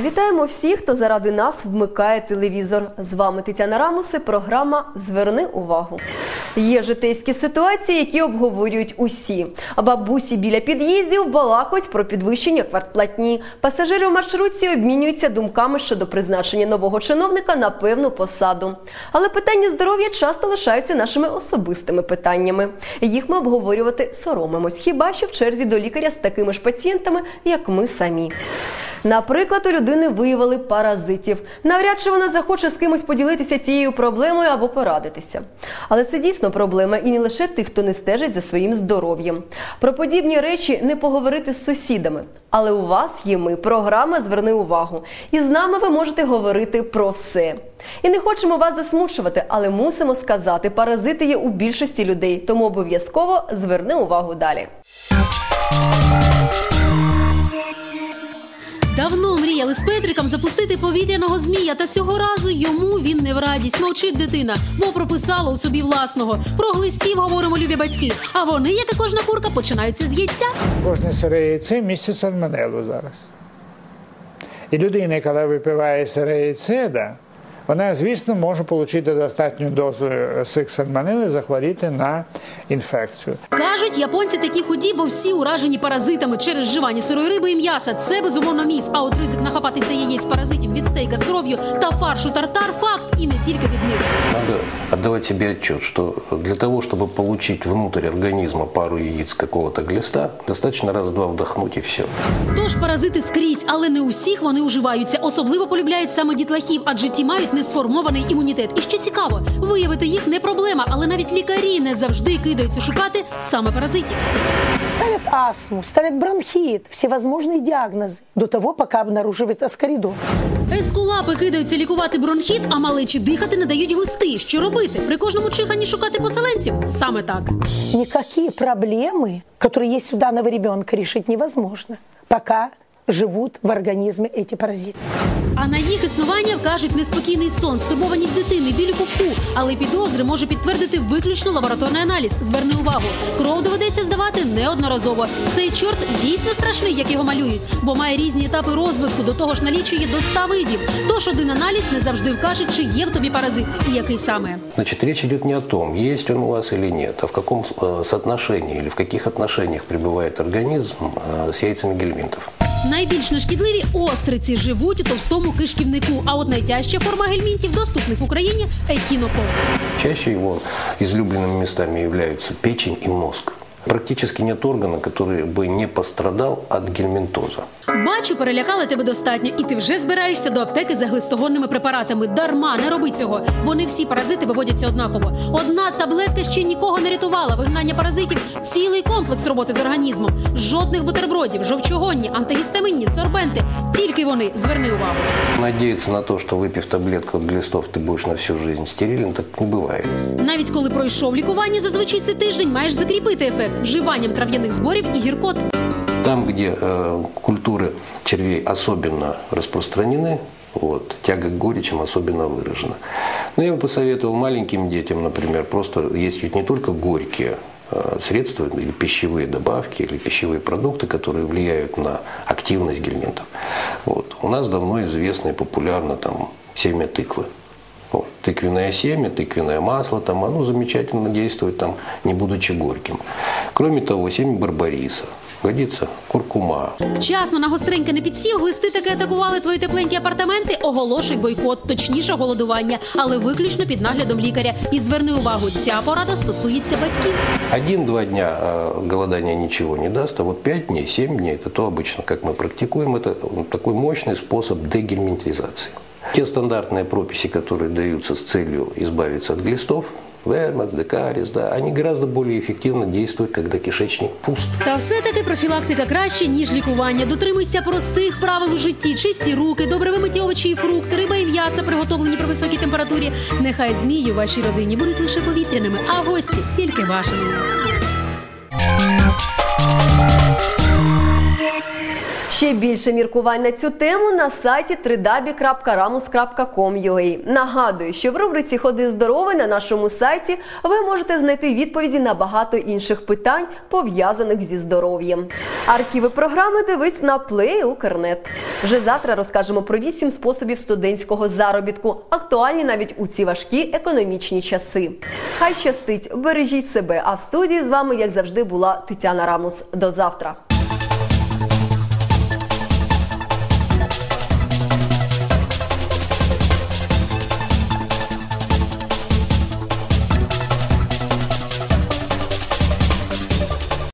Вітаємо всіх, хто заради нас вмикає телевізор. З вами Тетяна Рамуси. Програма Зверни увагу. Є житейські ситуації, які обговорюють усі. Бабусі біля під'їздів балакають про підвищення квартплатні. Пасажири в маршрутці обмінюються думками щодо призначення нового чиновника на певну посаду. Але питання здоров'я часто лишаються нашими особистими питаннями. Їх ми обговорювати соромимось, хіба що в черзі до лікаря з такими ж пацієнтами, як ми самі. Наприклад, у людини виявили паразитів. Навряд чи вона захоче з кимось поділитися цією проблемою або порадитися. Але це дійсно проблема і не лише тих, хто не стежить за своїм здоров'ям. Про подібні речі не поговорити з сусідами. Але у вас є ми. Програма Зверни увагу. І з нами ви можете говорити про все. І не хочемо вас засмучувати, але мусимо сказати, паразити є у більшості людей, тому обов'язково зверни увагу далі. Давно мріяли з Петриком запустити повітряного змія, та цього разу йому він не в радість. Мовчить дитина, бо прописала у собі власного. Про глистів говоримо любі батьки. А вони, як і кожна курка, починаються з яйця. Кожне сире яйце містить сальмонелу зараз. І людина, коли випиває сире яйце, да, вона, звісно, може отримати достатню дозу цих сальмонели, захворіти на інфекцію. Кажуть, японці такі худі, бо всі уражені паразитами через вживання сирої риби і м'яса. Це безумовно міф. А от ризик нахапатися яєць паразитів від стейка з кров'ю та фаршу тартар факт і не тільки від них. Надо отдавать себе отчет, что для того, чтобы получить внутрь организма пару яиц какого-то глиста, достаточно раз-два вдохнуть и все. Тож паразити скрізь, але не у всіх вони уживаються. Особливо полюбляють саме дітлахів, адже ті мають несформований імунітет. І що цікаво, виявити їх не проблема, але навіть лікарі не завжди кидаються шукати саме паразитів. Ставят астму, ставят бронхит, всевозможные диагнозы до того, пока обнаруживают аскаридоз. Ескулапи кидаються лікувати бронхіт, а малечі дихати не дають глисти. Що робити? При кожному чиханні шукати поселенців? Саме так. Никакие проблемы, которые есть у данного ребенка, решить невозможно, пока живут в организме эти паразиты. А на їх існування вкажуть неспокійний сон, стурбованість дитини, біль у пупку. Але підозри може підтвердити виключно лабораторний аналіз. Зверни увагу, кров доведеться здавати неодноразово. Цей чорт дійсно страшний, як його малюють, бо має різні етапи розвитку. До того ж налічує до 100 видів. Тож один аналіз не завжди вкаже, чи є в тобі паразит і який саме. Значит, речь идет не о том, есть он у вас или нет, а в каком э, соотношении или в каких отношениях пребывает организм э, с яйцами гельминтов. Найбільш нешкідливі остриці живуть у товстому кишківнику. А от найтяжча форма гельмінтів, доступних в Україні ехінокок. Чаще его излюбленными местами являются печень и мозг. Практически нет органа, который бы не пострадал от гельминтоза. Бачу, перелякали тебе достатньо, і ти вже збираєшся до аптеки за глистогонними препаратами. Дарма не роби цього, бо не всі паразити виводяться однаково. Одна таблетка ще нікого не рятувала. Вигнання паразитів цілий комплекс роботи з організмом. Жодних бутербродів, жовчогонні, антигістамінні, сорбенти. Тільки вони зверни увагу. Надеяться на то, что выпив таблетку от глистов, ты будешь на всю жизнь стерилен, так не бывает. Навіть коли пройшов лікування, зазвичай це тиждень маєш закріпити ефект вживанням трав'яних зборів і гіркот. Там, где э, культуры червей особенно распространены, вот, тяга к горечам особенно выражена. Но я бы посоветовал маленьким детям, например, просто есть ведь не только горькие э, средства или пищевые добавки, или пищевые продукты, которые влияют на активность гельминтов. Вот. У нас давно известно и популярно там семя тыквы. Вот. Тыквенное семя, тыквенное масло, там, оно замечательно действует, там, не будучи горьким. Кроме того, семя барбариса. Годится куркума. Вчасно на гостреньке не підсів, глисти таки атакували твої тепленькі апартаменти. Оголошуй бойкот, точніше голодування, але виключно під наглядом лікаря. І зверни увагу, ця порада стосується батьків. Один-два дня э, голодания ничего не даст, а вот пять дней, семь дней, это то обычно, как мы практикуем, это такой мощный способ дегельминтизации. Те стандартные прописи, которые даются с целью избавиться от глистов, Вермакс, Декарис, да, они гораздо более эффективно действуют, когда кишечник пуст. Та все-таки профілактика краще, ніж лікування. Дотримуйся простих правил у житті, чисті руки, добре вимиті овочі і фрукти, риба і м'ясо, приготовлені при високій температурі. Нехай змії у вашій родині будуть лише повітряними, а гості тільки вашими. Ще більше міркувань на цю тему на сайті www.ramus.com.ua. Нагадую, що в рубриці Ходи здоровий на нашому сайті ви можете знайти відповіді на багато інших питань, пов'язаних зі здоров'ям. Архіви програми дивись на Play Укрнет. Вже завтра розкажемо про вісім способів студентського заробітку, актуальні навіть у ці важкі економічні часи. Хай щастить, бережіть себе. А в студії з вами, як завжди, була Тетяна Рамус. До завтра.